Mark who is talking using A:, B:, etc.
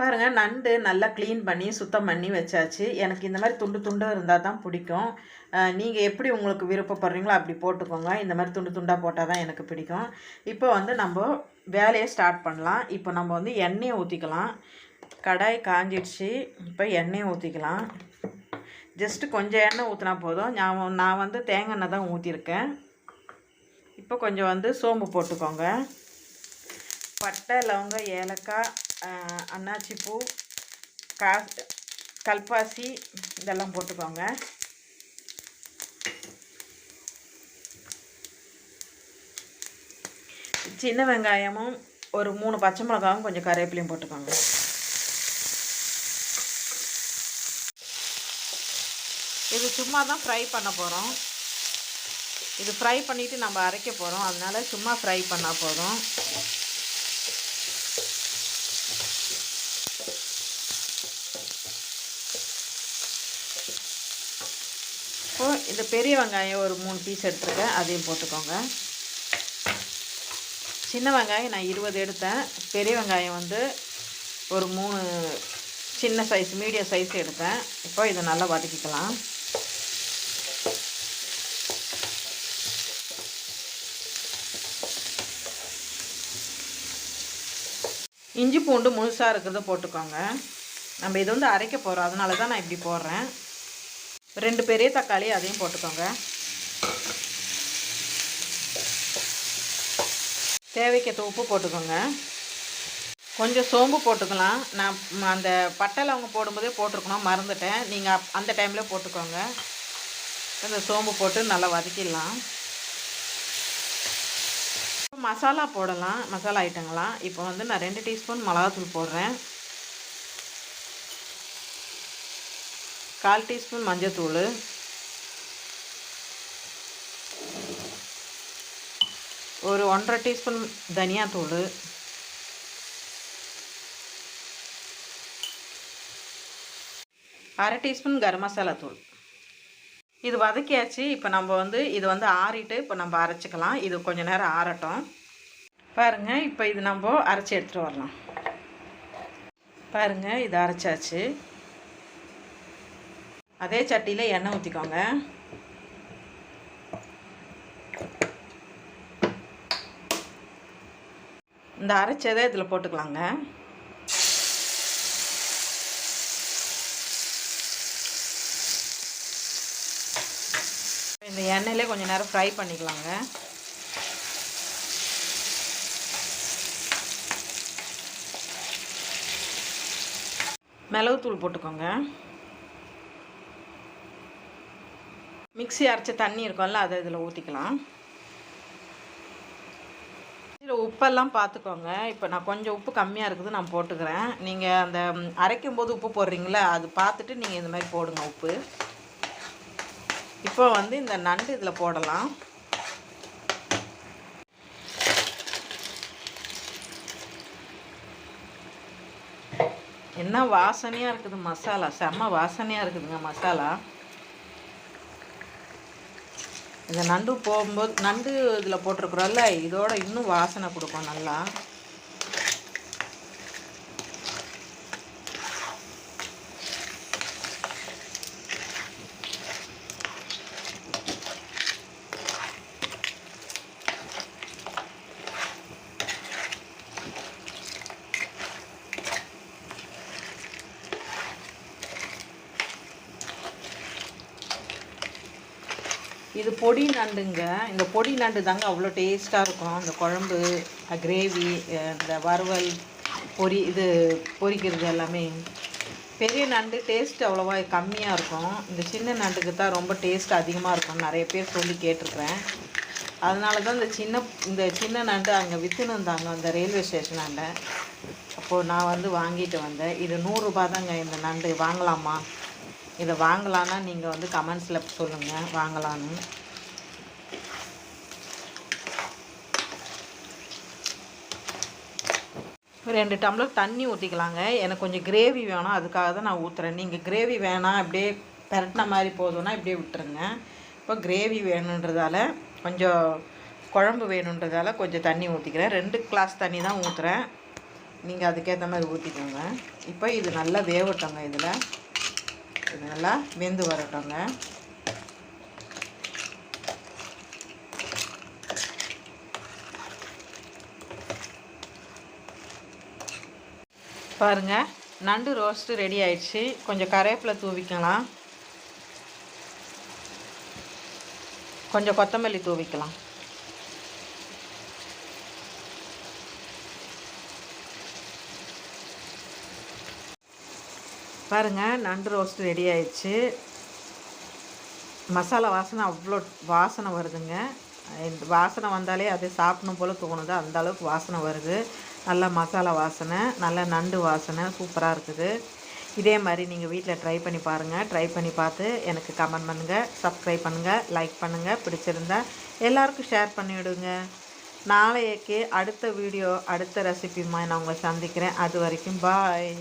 A: பாருங்கள் நண்டு நல்லா க்ளீன் பண்ணி சுத்தம் பண்ணி வச்சாச்சு. எனக்கு இந்த மாதிரி துண்டு துண்டாக இருந்தால் தான் பிடிக்கும். நீங்கள் எப்படி உங்களுக்கு விருப்பப்படுறீங்களோ அப்படி போட்டுக்கோங்க. இந்த மாதிரி துண்டு துண்டாக போட்டால் தான் எனக்கு பிடிக்கும். இப்போ வந்து நம்ம வேலையை ஸ்டார்ட் பண்ணலாம். இப்போ நம்ம வந்து எண்ணெயை ஊற்றிக்கலாம் கடாய் காஞ்சிடுச்சு. இப்போ எண்ணெயை ஊற்றிக்கலாம் ஜஸ்ட்டு கொஞ்சம் எண்ணெய் ஊற்றினா போதும். நான் நான் வந்து தேங்காய் எண்ணெய் தான் ஊற்றிருக்கேன் இப்போ கொஞ்சம் வந்து சோம்பு போட்டுக்கோங்க. பட்டை லவங்க ஏலக்காய் அன்னாச்சி பூ கா கல்பாசி இதெல்லாம் போட்டுக்கோங்க. சின்ன வெங்காயமும் ஒரு மூணு பச்சை மிளகாவும் கொஞ்சம் கருவேப்பிலையும் போட்டுக்கோங்க. இது சும்மா தான் ஃப்ரை பண்ண போகிறோம் இது ஃப்ரை பண்ணிவிட்டு நம்ம அரைக்க போகிறோம் அதனால சும்மா ஃப்ரை பண்ணால் போதும். இப்போது இந்த பெரிய வெங்காயம் ஒரு மூணு பீஸ் எடுத்துருக்கேன். அதையும் போட்டுக்கோங்க. சின்ன வெங்காயம் நான் இருபது எடுத்தேன். பெரிய வெங்காயம் வந்து ஒரு மூணு சின்ன சைஸ் மீடியம் சைஸ் எடுத்தேன். இப்போ இதை நல்லா வதக்கிக்கலாம். இஞ்சி பூண்டு முழுசாக இருக்கிறத போட்டுக்கோங்க. நம்ம இது வந்து அரைக்க போகிறோம் அதனால தான் நான் இப்படி போடுறேன். ரெண்டு பெரிய தக்காளி அதையும் போட்டுக்கோங்க. தேவைக்கேற்ற உப்பு போட்டுக்கோங்க. கொஞ்சம் சோம்பு போட்டுக்கலாம். நான் அந்த பட்டை லவங்க போடும்போதே போட்டிருக்கணும். மறந்துட்டேன். நீங்கள் அந்த டைமில் போட்டுக்கோங்க. இந்த சோம்பு போட்டு நல்லா வதக்கிடலாம். மசாலா போடலாம். மசாலா ஐட்டங்களாம் இப்போ வந்து நான் ரெண்டு டீஸ்பூன் மிளகாத்தூள் போடுறேன். கால் டீஸ்பூன் மஞ்சத்தூள். ஒரு ஒன்றரை டீஸ்பூன் தனியாத்தூள். அரை டீஸ்பூன் கரம் மசாலா தூள். இது வதக்கியாச்சு. இப்போ நம்ம வந்து இது வந்து ஆறிட்டு இப்போ நம்ம அரைச்சிக்கலாம். இது கொஞ்ச நேரம் ஆறட்டும். பாருங்கள் இப்போ இது நம்ம அரைச்சி எடுத்துகிட்டு வரலாம். பாருங்கள் இது அரைச்சாச்சு. அதே சட்டியில் எண்ணெய் ஊற்றிக்கோங்க இந்த அரைச்சதை இதில் போட்டுக்கலாங்க. இந்த எண்ணெயிலே கொஞ்சம் நேரம் ஃப்ரை பண்ணிக்கலாங்க. மிளகுத்தூள் போட்டுக்கோங்க. மிக்சி அரைச்ச தண்ணி இருக்கும்ல அதை இதில் ஊற்றிக்கலாம் இதில் உப்பெல்லாம் பார்த்துக்கோங்க இப்போ நான் கொஞ்சம் உப்பு கம்மியாக இருக்குது நான் போட்டுக்கிறேன். நீங்கள் அந்த அரைக்கும்போது அரைக்கும் போது உப்பு போடுறீங்களே அது பார்த்துட்டு நீங்கள் இந்த மாதிரி போடுங்க உப்பு. இப்போ வந்து இந்த நண்டு இதில் போடலாம். என்ன வாசனையாக இருக்குது மசாலா. செம்ம வாசனையாக இருக்குதுங்க மசாலா. இந்த நண்டு போகும்போது நண்டு இதில் போட்டிருக்குறோம்ல இதோட இன்னும் வாசனை கொடுக்கும் நல்லா. இது பொடி நண்டுங்க. இந்த பொடி நண்டு தாங்க அவ்வளோ டேஸ்ட்டாக இருக்கும். இந்த குழம்பு கிரேவி இந்த வறுவல் பொரி இது பொரிக்கிறது எல்லாமே. பெரிய நண்டு டேஸ்ட் அவ்வளோவா கம்மியாக இருக்கும். இந்த சின்ன நண்டுக்கு தான் ரொம்ப டேஸ்ட் அதிகமாக இருக்கும் நிறைய பேர் சொல்லி கேட்டிருக்கிறேன். அதனால தான் இந்த சின்ன இந்த சின்ன நண்டு அங்கே விற்றுன்னு இருந்தாங்க அந்த ரயில்வே ஸ்டேஷனாண்ட அப்போது நான் வந்து வாங்கிட்டு வந்தேன். இது நூறுரூபா தாங்க இந்த நண்டு. வாங்கலாமா? இதை வாங்கலான்னா நீங்கள் வந்து கமெண்ட்ஸில் சொல்லுங்கள் வாங்கலான்னு ரெண்டு டம்ளர் தண்ணி ஊற்றிக்கலாங்க எனக்கு கொஞ்சம் கிரேவி வேணும் அதுக்காக தான் நான் ஊற்றுறேன் நீங்கள் கிரேவி வேணாம் அப்படியே பெரட்டின மாதிரி போதும்னா இப்படியே விட்டுருங்க. இப்போ கிரேவி வேணுன்றதால கொஞ்சம் குழம்பு வேணுன்றதால கொஞ்சம் தண்ணி ஊற்றிக்கிறேன் ரெண்டு கிளாஸ் தண்ணி தான் ஊற்றுறேன் நீங்கள் அதுக்கேற்ற மாதிரி ஊற்றிக்கோங்க இப்போ இது நல்லா வேகட்டோங்க இதில். இது நல்லா வெந்து வரட்டோங்க. பாருங்க. நண்டு ரோஸ்ட்டு ரெடி ஆயிடுச்சு. கொஞ்சம் கருவேப்பிலை தூவிக்கலாம். கொஞ்சம் கொத்தமல்லி தூவிக்கலாம். பாருங்கள் நண்டு ரோஸ்ட் ரெடி ஆயிடுச்சு. மசாலா வாசனை அவ்வளோ வாசனை வருதுங்க. இந்த வாசனை வந்தாலே அது சாப்பிடணும் போல் தோணுது. அந்த அளவுக்கு வாசனை வருது. நல்ல மசாலா வாசனை நல்ல நண்டு வாசனை சூப்பராக இருக்குது. இதே மாதிரி நீங்கள் வீட்டில் ட்ரை பண்ணி பாருங்கள் ட்ரை பண்ணி பார்த்து எனக்கு கமெண்ட் பண்ணுங்கள் சப்ஸ்கிரைப் பண்ணுங்கள் லைக் பண்ணுங்கள் பிடிச்சிருந்தா எல்லாருக்கும் ஷேர் பண்ணிவிடுங்க. நாளைக்கு அடுத்த வீடியோ அடுத்த ரெசிபிமா நான் உங்களை சந்திக்கிறேன். அது வரைக்கும் பாய்